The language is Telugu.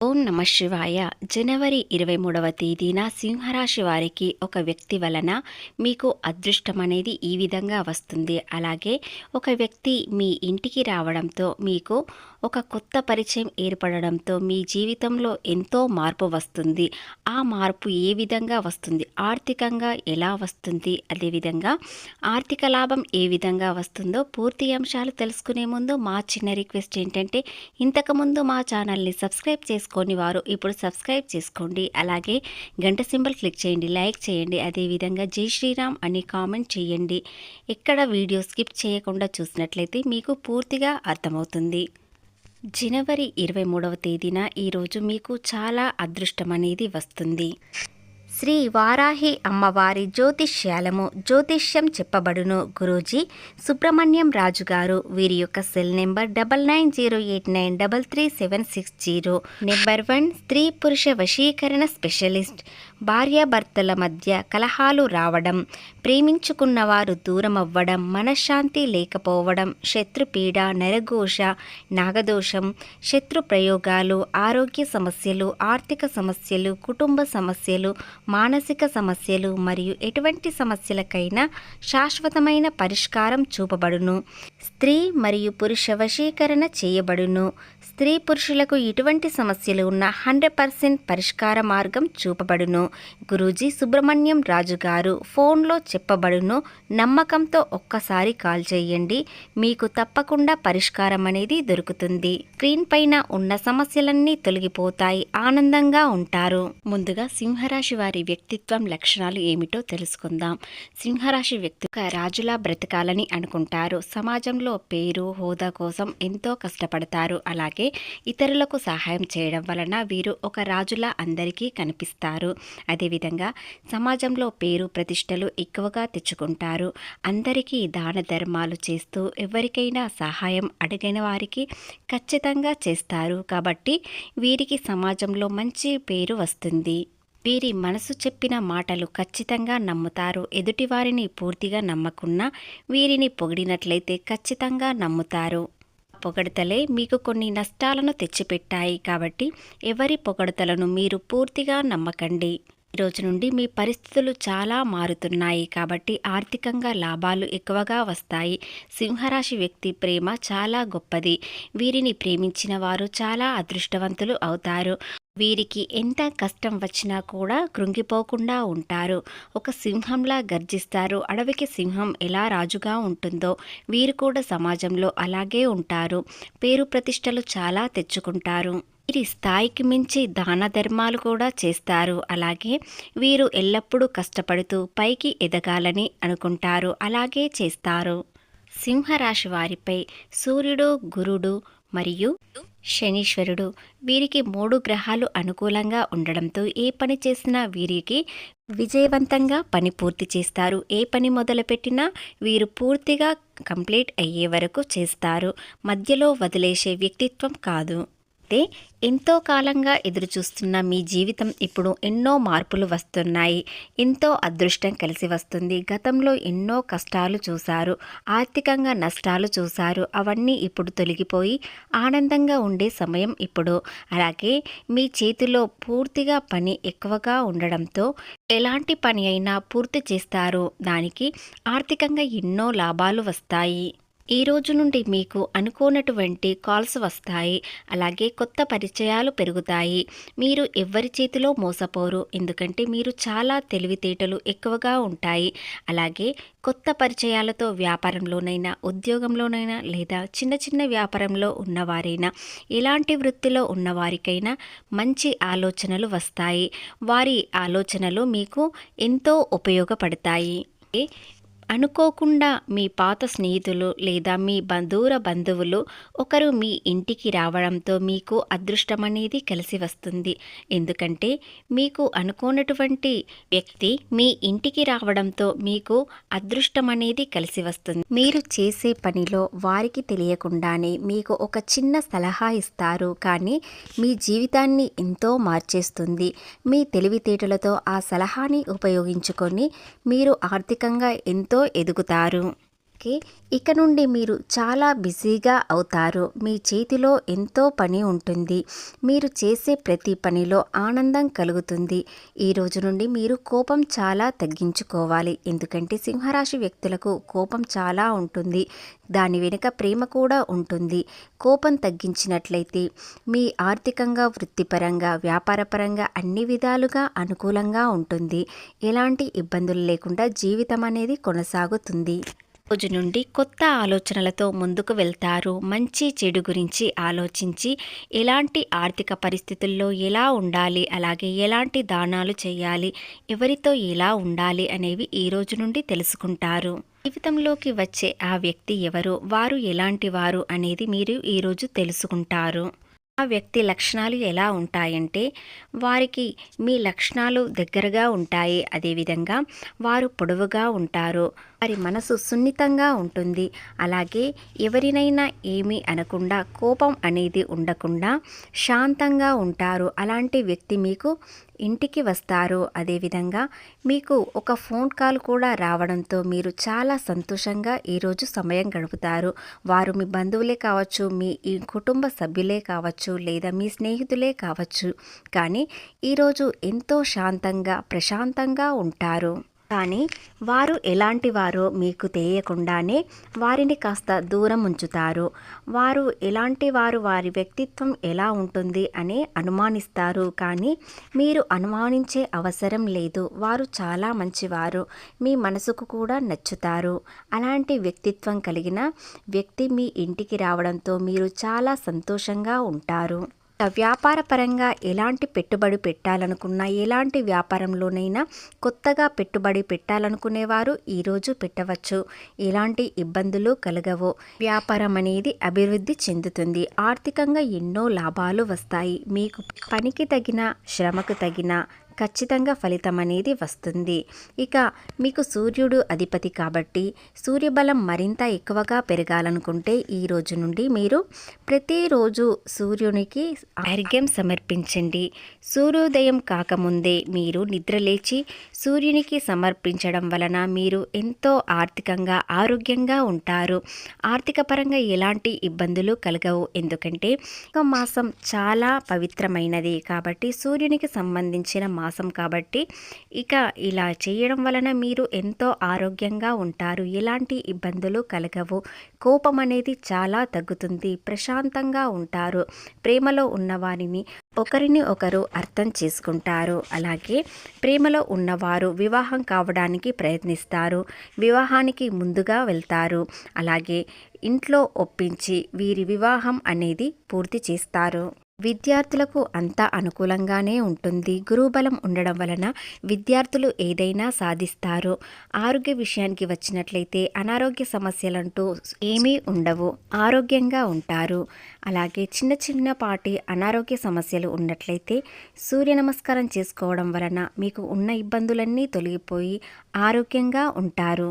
ఓం నమ శివాయ. జనవరి ఇరవై మూడవ తేదీన సింహరాశి వారికి ఒక వ్యక్తి వలన మీకు అదృష్టం అనేది ఈ విధంగా వస్తుంది. అలాగే ఒక వ్యక్తి మీ ఇంటికి రావడంతో మీకు ఒక కొత్త పరిచయం ఏర్పడడంతో మీ జీవితంలో ఎంతో మార్పు వస్తుంది. ఆ మార్పు ఏ విధంగా వస్తుంది? ఆర్థికంగా ఎలా వస్తుంది? అదేవిధంగా ఆర్థిక లాభం ఏ విధంగా వస్తుందో పూర్తి అంశాలు తెలుసుకునే ముందు మా చిన్న రిక్వెస్ట్ ఏంటంటే ఇంతకుముందు మా ఛానల్ని సబ్స్క్రైబ్ చేసుకొని వారు ఇప్పుడు సబ్స్క్రైబ్ చేసుకోండి. అలాగే గంట సింబల్ క్లిక్ చేయండి. లైక్ చేయండి. అదేవిధంగా జై శ్రీరామ్ అని కామెంట్ చేయండి. ఎక్కడ వీడియో స్కిప్ చేయకుండా చూసినట్లయితే మీకు పూర్తిగా అర్థమవుతుంది. జనవరి ఇరవై మూడవ తేదీన ఈరోజు మీకు చాలా అదృష్టం అనేది వస్తుంది. శ్రీ వారాహి అమ్మవారి జ్యోతిష్యాలము జ్యోతిష్యం చెప్పబడును గురూజీ. సుబ్రహ్మణ్యం రాజు గారు వీరి యొక్క cell number double nine zero eight nine double three seven six zero. Number one స్త్రీ పురుష వశీకరణ స్పెషలిస్ట్. భార్యాభర్తల మధ్య కలహాలు రావడం. ప్రేమించుకున్న వారు దూరం అవ్వడం మనశ్శాంతి లేకపోవడం శత్రుపీడ నరఘోష నాగదోషం శత్రు ప్రయోగాలు ఆరోగ్య సమస్యలు ఆర్థిక సమస్యలు కుటుంబ సమస్యలు మానసిక సమస్యలు మరియు ఎటువంటి సమస్యలకైనా శాశ్వతమైన పరిష్కారం చూపబడును. స్త్రీ మరియు పురుష వశీకరణ చేయబడును. స్త్రీ పురుషులకు ఇటువంటి సమస్యలు ఉన్న హండ్రెడ్ పర్సెంట్ పరిష్కార మార్గం చూపబడును. గురూజీ సుబ్రహ్మణ్యం రాజు గారు ఫోన్లో చెప్పబడును. నమ్మకంతో ఒక్కసారి కాల్ చేయండి. మీకు తప్పకుండా పరిష్కారం అనేది దొరుకుతుంది. స్క్రీన్ పైన ఉన్న సమస్యలన్నీ తొలగిపోతాయి. ఆనందంగా ఉంటారు. ముందుగా సింహరాశి వారి వ్యక్తిత్వం లక్షణాలు ఏమిటో తెలుసుకుందాం. సింహరాశి వ్యక్తి రాజులా బ్రతకాలని అనుకుంటారు. సమాజంలో పేరు హోదా కోసం ఎంతో కష్టపడతారు. అలాగే ఇతరులకు సహాయం చేయడం వలన వీరు ఒక రాజులా అందరికీ కనిపిస్తారు. అదేవిధంగా సమాజంలో పేరు ప్రతిష్టలు ఎక్కువగా తెచ్చుకుంటారు. అందరికీ దాన ధర్మాలు చేస్తూ ఎవరికైనా సహాయం అడిగిన వారికి ఖచ్చితంగా చేస్తారు. కాబట్టి వీరికి సమాజంలో మంచి పేరు వస్తుంది. వీరి మనసు చెప్పిన మాటలు ఖచ్చితంగా నమ్ముతారు. ఎదుటివారిని పూర్తిగా నమ్మకున్నా వీరిని పొగిడినట్లయితే ఖచ్చితంగా నమ్ముతారు. పొగడతలే మీకు కొన్ని నష్టాలను తెచ్చిపెట్టాయి కాబట్టి ఎవరి పొగడతలను మీరు పూర్తిగా నమ్మకండి. రోజు నుండి మీ పరిస్థితులు చాలా మారుతున్నాయి కాబట్టి ఆర్థికంగా లాభాలు ఎక్కువగా వస్తాయి. సింహరాశి వ్యక్తి ప్రేమ చాలా గొప్పది. వీరిని ప్రేమించిన వారు చాలా అదృష్టవంతులు అవుతారు. వీరికి ఎంత కష్టం వచ్చినా కూడా కృంగిపోకుండా ఉంటారు. ఒక సింహంలా గర్జిస్తారు. అడవికి సింహం ఎలా రాజుగా ఉంటుందో వీరు కూడా సమాజంలో అలాగే ఉంటారు. పేరు ప్రతిష్టలు చాలా తెచ్చుకుంటారు. వీరి స్థాయికి మించి దాన ధర్మాలు కూడా చేస్తారు. అలాగే వీరు ఎల్లప్పుడూ కష్టపడుతూ పైకి ఎదగాలని అనుకుంటారు. అలాగే చేస్తారు. సింహరాశి వారిపై సూర్యుడు గురుడు మరియు శనీశ్వరుడు వీరికి మూడు గ్రహాలు అనుకూలంగా ఉండడంతో ఏ పని చేసినా వీరికి విజయవంతంగా పని పూర్తి చేస్తారు. ఏ పని మొదలుపెట్టినా వీరు పూర్తిగా కంప్లీట్ అయ్యే వరకు చేస్తారు. మధ్యలో వదిలేసే వ్యక్తిత్వం కాదు. అయితే ఎంతో కాలంగా ఎదురుచూస్తున్న మీ జీవితం ఇప్పుడు ఎన్నో మార్పులు వస్తున్నాయి. ఎంతో అదృష్టం కలిసి వస్తుంది. గతంలో ఎన్నో కష్టాలు చూశారు. ఆర్థికంగా నష్టాలు చూశారు. అవన్నీ ఇప్పుడు తొలగిపోయి ఆనందంగా ఉండే సమయం ఇప్పుడు. అలాగే మీ చేతిలో పూర్తిగా పని ఎక్కువగా ఉండడంతో ఎలాంటి పని అయినా పూర్తి చేస్తారు. దానికి ఆర్థికంగా ఎన్నో లాభాలు వస్తాయి. ఈ రోజు నుండి మీకు అనుకోనటువంటి కాల్స్ వస్తాయి అలాగే కొత్త పరిచయాలు పెరుగుతాయి. మీరు ఎవరి చేతిలో మోసపోరు ఎందుకంటే మీరు చాలా తెలివితేటలు ఎక్కువగా ఉంటాయి. అలాగే కొత్త పరిచయాలతో వ్యాపారంలోనైనా ఉద్యోగంలోనైనా లేదా చిన్న చిన్న వ్యాపారంలో ఉన్నవారైనా ఎలాంటి వృత్తిలో ఉన్నవారికైనా మంచి ఆలోచనలు వస్తాయి. వారి ఆలోచనలు మీకు ఎంతో ఉపయోగపడతాయి. అనుకోకుండా మీ పాత స్నేహితులు లేదా మీ బంధువుల బంధువులు ఒకరు మీ ఇంటికి రావడంతో మీకు అదృష్టం అనేది కలిసి వస్తుంది. ఎందుకంటే మీకు అనుకోనటువంటి వ్యక్తి మీ ఇంటికి రావడంతో మీకు అదృష్టం అనేది కలిసి వస్తుంది. మీరు చేసే పనిలో వారికి తెలియకుండానే మీకు ఒక చిన్న సలహా ఇస్తారు. కానీ మీ జీవితాన్ని ఎంతో మార్చేస్తుంది. మీ తెలివితేటలతో ఆ సలహాని ఉపయోగించుకొని మీరు ఆర్థికంగా ఎంతో ఎంతో ఎదుగుతారు. ఓకే ఇక నుండి మీరు చాలా బిజీగా అవుతారు. మీ చేతిలో ఎంతో పని ఉంటుంది. మీరు చేసే ప్రతి పనిలో ఆనందం కలుగుతుంది. ఈ రోజు నుండి మీరు కోపం చాలా తగ్గించుకోవాలి. ఎందుకంటే సింహరాశి వ్యక్తులకు కోపం చాలా ఉంటుంది. దాని వెనుక ప్రేమ కూడా ఉంటుంది. కోపం తగ్గించినట్లయితే మీ ఆర్థికంగా వృత్తిపరంగా వ్యాపారపరంగా అన్ని విధాలుగా అనుకూలంగా ఉంటుంది. ఎలాంటి ఇబ్బందులు లేకుండా జీవితం అనేది కొనసాగుతుంది. రోజు నుండి కొత్త ఆలోచనలతో ముందుకు వెళ్తారు. మంచి చెడు గురించి ఆలోచించి ఎలాంటి ఆర్థిక పరిస్థితుల్లో ఎలా ఉండాలి అలాగే ఎలాంటి దానాలు చేయాలి ఎవరితో ఎలా ఉండాలి అనేవి ఈ రోజు నుండి తెలుసుకుంటారు. జీవితంలోకి వచ్చే ఆ వ్యక్తి ఎవరు వారు ఎలాంటి వారు అనేది మీరు ఈరోజు తెలుసుకుంటారు. ఆ వ్యక్తి లక్షణాలు ఎలా ఉంటాయంటే వారికి మీ లక్షణాలు దగ్గరగా ఉంటాయి. అదేవిధంగా వారు పొడవుగా ఉంటారు. వారి మనసు సున్నితంగా ఉంటుంది. అలాగే ఎవరినైనా ఏమీ అనకుండా కోపం అనేది ఉండకుండా శాంతంగా ఉంటారు. అలాంటి వ్యక్తి మీకు ఇంటికి వస్తారు. అదేవిధంగా మీకు ఒక ఫోన్ కాల్ కూడా రావడంతో మీరు చాలా సంతోషంగా ఈరోజు సమయం గడుపుతారు. వారు మీ బంధువులే కావచ్చు మీ ఈ కుటుంబ సభ్యులే కావచ్చు లేదా మీ స్నేహితులే కావచ్చు. కానీ ఈరోజు ఎంతో శాంతంగా ప్రశాంతంగా ఉంటారు. కానీ వారు ఎలాంటి వారో మీకు తెలియకుండానే వారిని కాస్త దూరం ఉంచుతారు. వారు ఎలాంటి వారు వారి వ్యక్తిత్వం ఎలా ఉంటుంది అని అనుమానిస్తారు. కానీ మీరు అనుమానించే అవసరం లేదు. వారు చాలా మంచివారు. మీ మనసుకు కూడా నచ్చుతారు. అలాంటి వ్యక్తిత్వం కలిగిన వ్యక్తి మీ ఇంటికి రావడంతో మీరు చాలా సంతోషంగా ఉంటారు. వ్యాపారపరంగా ఎలాంటి పెట్టుబడి పెట్టాలనుకున్నా ఎలాంటి వ్యాపారంలోనైనా కొత్తగా పెట్టుబడి పెట్టాలనుకునేవారు ఈరోజు పెట్టవచ్చు. ఎలాంటి ఇబ్బందులు కలగవు. వ్యాపారం అనేది అభివృద్ధి చెందుతుంది. ఆర్థికంగా ఎన్నో లాభాలు వస్తాయి. మీకు పనికి తగిన శ్రమకు తగిన ఖచ్చితంగా ఫలితం అనేది వస్తుంది. ఇక మీకు సూర్యుడు అధిపతి కాబట్టి సూర్యబలం మరింత ఎక్కువగా పెరగాలనుకుంటే ఈ రోజు నుండి మీరు ప్రతిరోజు సూర్యునికి అర్ఘ్యం సమర్పించండి. సూర్యోదయం కాకముందే మీరు నిద్రలేచి సూర్యునికి సమర్పించడం వలన మీరు ఎంతో ఆర్థికంగా ఆరోగ్యంగా ఉంటారు. ఆర్థిక పరంగా ఎలాంటి ఇబ్బందులు కలగవు. ఎందుకంటే ఒక మాసం చాలా పవిత్రమైనది. కాబట్టి సూర్యునికి సంబంధించిన మాసం కాబట్టి ఇక ఇలా చేయడం వలన మీరు ఎంతో ఆరోగ్యంగా ఉంటారు. ఎలాంటి ఇబ్బందులు కలగవు. కోపం అనేది చాలా తగ్గుతుంది. ప్రశాంతంగా ఉంటారు. ప్రేమలో ఉన్నవారిని ఒకరిని ఒకరు అర్థం చేసుకుంటారు. అలాగే ప్రేమలో ఉన్నవారు వివాహం కావడానికి ప్రయత్నిస్తారు. వివాహానికి ముందుగా వెళ్తారు. అలాగే ఇంట్లో ఒప్పించి వీరి వివాహం అనేది పూర్తి చేస్తారు. విద్యార్థులకు అంతా అనుకూలంగానే ఉంటుంది. గురుబలం ఉండడం వలన విద్యార్థులు ఏదైనా సాధిస్తారు. ఆరోగ్య విషయానికి వచ్చినట్లయితే అనారోగ్య సమస్యలంటూ ఏమీ ఉండవు. ఆరోగ్యంగా ఉంటారు. అలాగే చిన్న చిన్నపాటి అనారోగ్య సమస్యలు ఉన్నట్లయితే సూర్య నమస్కారం చేసుకోవడం వలన మీకు ఉన్న ఇబ్బందులన్నీ తొలగిపోయి ఆరోగ్యంగా ఉంటారు.